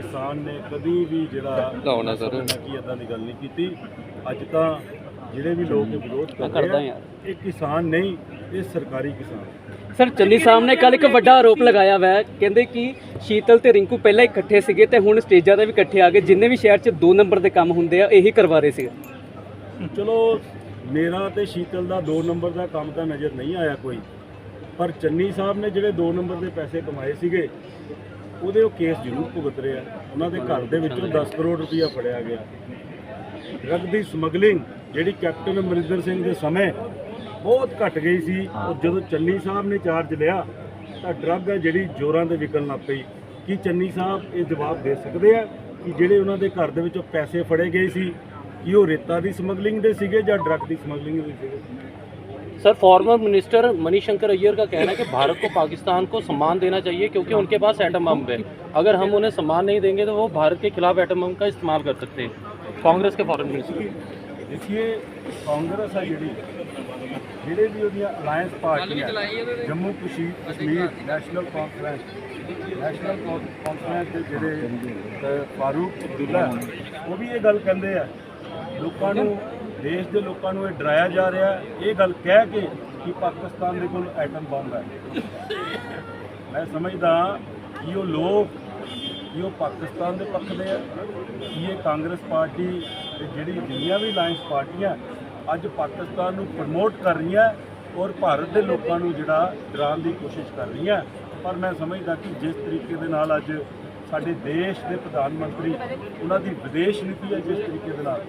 ਕਿਸਾਨ ਨੇ ਕਦੀ ਵੀ ਜਿਹੜਾ ਲਾਉਣਾ ਸਰ। ਕਿ ਇਦਾਂ ਦੀ ਗੱਲ ਨਹੀਂ ਕੀਤੀ। ਅੱਜ ਤਾਂ ਜਿਹੜੇ ਵੀ ਲੋਕ ਵਿਰੋਧ ਕਰ ਕਰਦਾ ਆ। ਇਹ ਕਿਸਾਨ ਨਹੀਂ ਇਹ ਸਰਕਾਰੀ ਕਿਸਾਨ। ਸਰ ਚੰਨੀ ਸਾਹਿਬ ਨੇ ਕੱਲ ਇੱਕ ਵੱਡਾ ਆਰੋਪ ਲਗਾਇਆ ਹੈ ਕਹਿੰਦੇ ਕਿ ਸ਼ੀਤਲ ਤੇ ਰਿੰਕੂ ਪਹਿਲਾਂ ਇਕੱਠੇ ਸੀਗੇ ਤੇ ਹੁਣ ਸਟੇਜਾਂ ਤੇ ਵੀ ਇਕੱਠੇ ਆ ਗਏ। ਜਿੰਨੇ ਵੀ ਸ਼ਹਿਰ 'ਚ ਦੋ ਨੰਬਰ ਦੇ ਕੰਮ ਹੁੰਦੇ ਆ ਇਹੀ ਕਰਵਾ ਰਹੇ ਸੀ ਚਲੋ ਮੇਰਾ ਤੇ ਸ਼ੀਤਲ ਦਾ 2 ਨੰਬਰ ਦਾ ਕੰਮ ਤਾਂ ਨਜ਼ਰ ਨਹੀਂ ਆਇਆ ਕੋਈ। ਪਰ ਚੰਨੀ ਸਾਹਿਬ ਨੇ ਜਿਹੜੇ 2 ਨੰਬਰ ਦੇ ਪੈਸੇ ਕਮਾਏ ਸੀਗੇ ਉਹਦੇ ਉਹ ਕੇਸ ਜ਼ਰੂਰ ਭੁਗਤ ਰਿਹਾ ਉਹਨਾਂ ਦੇ ਘਰ ਦੇ ਵਿੱਚੋਂ 10 ਕਰੋੜ ਰੁਪਇਆ ਫੜਿਆ ਗਿਆ। ਡਰੱਗ ਦੀ ਸਮਗਲਿੰਗ ਜਿਹੜੀ ਕੈਪਟਨ ਅਮਰਿੰਦਰ ਸਿੰਘ ਦੇ ਸਮੇਂ ਬਹੁਤ ਘਟ ਗਈ ਸੀ ਔਰ ਜਦੋਂ ਚੰਨੀ ਸਾਹਿਬ ਨੇ ਚਾਰਜ ਲਿਆ, ਤਾਂ ਡਰੱਗ ਹੈ ਜਿਹੜੀ ਜ਼ੋਰਾਂ ਦੇ ਵਿਕਣ ਲੱਗ ਪਈ। ਕੀ ਚੰਨੀ ਸਾਹਿਬ ਇਹ ਜਵਾਬ ਦੇ ਸਕਦੇ ਆ ਕਿ ਜਿਹੜੇ ਉਹਨਾਂ ਦੇ ਘਰ ਦੇ ਵਿੱਚੋਂ ਪੈਸੇ ਫੜੇ ਗਏ ਸੀ, ਕਿ ਉਹ ਰੇਤਾ ਦੀ ਸਮਗਲਿੰਗ ਦੇ ਸੀਗੇ ਜਾਂ ਡਰੱਗ ਦੀ ਸਮਗਲਿੰਗ ਦੇ ਸੀਗੇ? sir former minister Mani Shankar Aiyar का कहना है कि भारत को पाकिस्तान को सम्मान देना चाहिए क्योंकि उनके पास एटम बम है अगर हम उन्हें सम्मान नहीं देंगे तो वो भारत के खिलाफ एटम बम का इस्तेमाल कर सकते हैं कांग्रेस के फॉरेन मिनिस्टर ਦੇਖੀਏ ਕਾਂਗਰਸ ਆ ਜਿਹੜੀ ਜਿਹੜੇ ਵੀ ਉਹਦੀਆਂ ਅਲਾਈਅੰਸ ਪਾਰਟੀਆਂ Jammu Kashmir Kashmir national conference national conference ਦੇ ਜਿਹੜੇ ਅ, ਫਾਰੂਕ ਅਬਦੁੱਲਾ ਉਹ ਵੀ ਇਹ ਗੱਲ ਕਹਿੰਦੇ ਆ ਲੋਕਾਂ ਨੂੰ ਦੇਸ਼ ਦੇ ਲੋਕਾਂ ਨੂੰ ਇਹ ਡਰਾਇਆ ਜਾ ਰਿਹਾ ਇਹ ਗੱਲ ਕਹਿ ਕੇ ਕਿ ਪਾਕਿਸਤਾਨ ਦੇ ਕੋਲ ਐਟਮ ਬੰਬ ਹੈ। ਮੈਂ ਸਮਝਦਾ ਕਿ ਉਹ ਲੋਕ, ਕਿ ਉਹ ਪਾਕਿਸਤਾਨ ਦੇ ਪੱਖ ਦੇ ਆ, ਕਿ ਇਹ ਕਾਂਗਰਸ ਪਾਰਟੀ ਤੇ ਜਿਹੜੀ ਜਿੰਨੀਆਂ ਵੀ ਅਲਾਈਅੰਸ ਪਾਰਟੀਆਂ ਅੱਜ ਪਾਕਿਸਤਾਨ ਨੂੰ ਪ੍ਰਮੋਟ ਕਰ ਰਹੀਆਂ ਔਰ ਭਾਰਤ ਦੇ ਲੋਕਾਂ ਨੂੰ ਜਿਹੜਾ ਡਰਾਉਣ ਦੀ ਕੋਸ਼ਿਸ਼ ਕਰ ਰਹੀਆਂ। ਪਰ ਮੈਂ ਸਮਝਦਾ ਕਿ ਜਿਸ ਤਰੀਕੇ ਦੇ ਨਾਲ ਅੱਜ ਸਾਡੇ ਦੇਸ਼ ਦੇ ਪ੍ਰਧਾਨ ਮੰਤਰੀ, ਉਹਨਾਂ ਦੀ ਵਿਦੇਸ਼ ਨੀਤੀ ਹੈ ਜਿਸ ਤਰੀਕੇ ਦੇ ਨਾਲ।